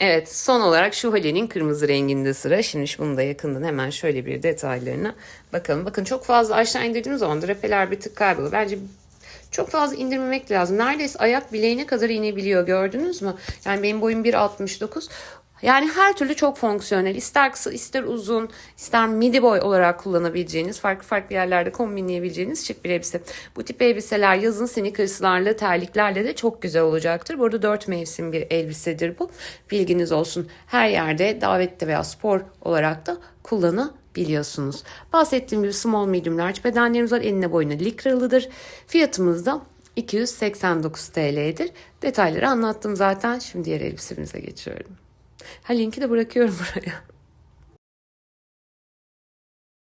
Evet son olarak şu halenin kırmızı renginde sıra. Şimdi bunu da yakından hemen şöyle bir detaylarına bakalım. Bakın çok fazla aşağı indirdiğimiz zaman drapeler bir tık kayboluyor. Bence çok fazla indirmemek lazım. Neredeyse ayak bileğine kadar inebiliyor gördünüz mü? Yani benim boyum 1.69. Yani her türlü çok fonksiyonel. İster kısa, ister uzun, ister midi boy olarak kullanabileceğiniz, farklı farklı yerlerde kombinleyebileceğiniz şık bir elbise. Bu tip elbiseler yazın sneakerslarla, terliklerle de çok güzel olacaktır. Bu arada dört mevsim bir elbisedir bu. Bilginiz olsun. Her yerde davette veya spor olarak da kullanabiliyorsunuz. Bahsettiğim gibi small, medium, large bedenlerimiz var. Enine boyuna likralıdır. Fiyatımız da 289 TL'dir. Detayları anlattım zaten. Şimdi diğer elbisemize geçiyorum. Ha linki de bırakıyorum buraya.